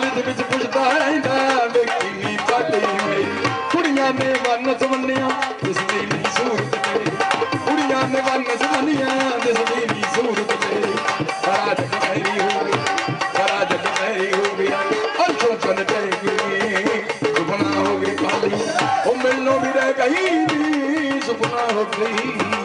ورا ہو گیا ہو گئے وہ ملو بھی ریپنا ہو گئی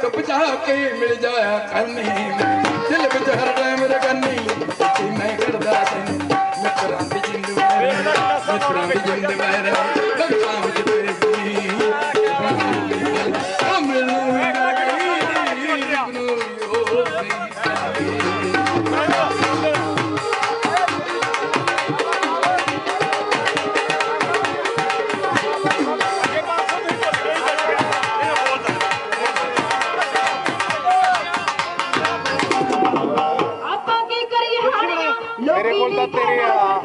تو پچا کے مل جایا کرنی میں دل بچ ہر ٹائم سچی میں میں میں کردا تین مکران مکران دی دی جند جند کچھ مچھر بھی portastería.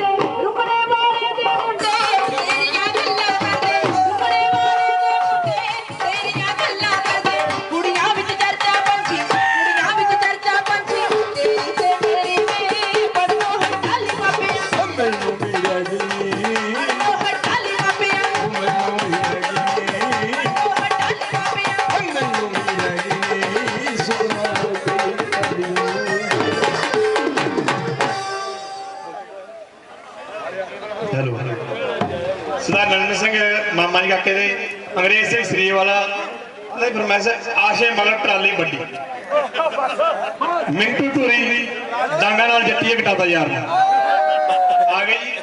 سردار نرد سنگھ ماما جی کازری والا آشے ملک ٹرالی بڑی منٹو ٹوری بھی ڈانگ جتی گٹا جا رہا آ گئی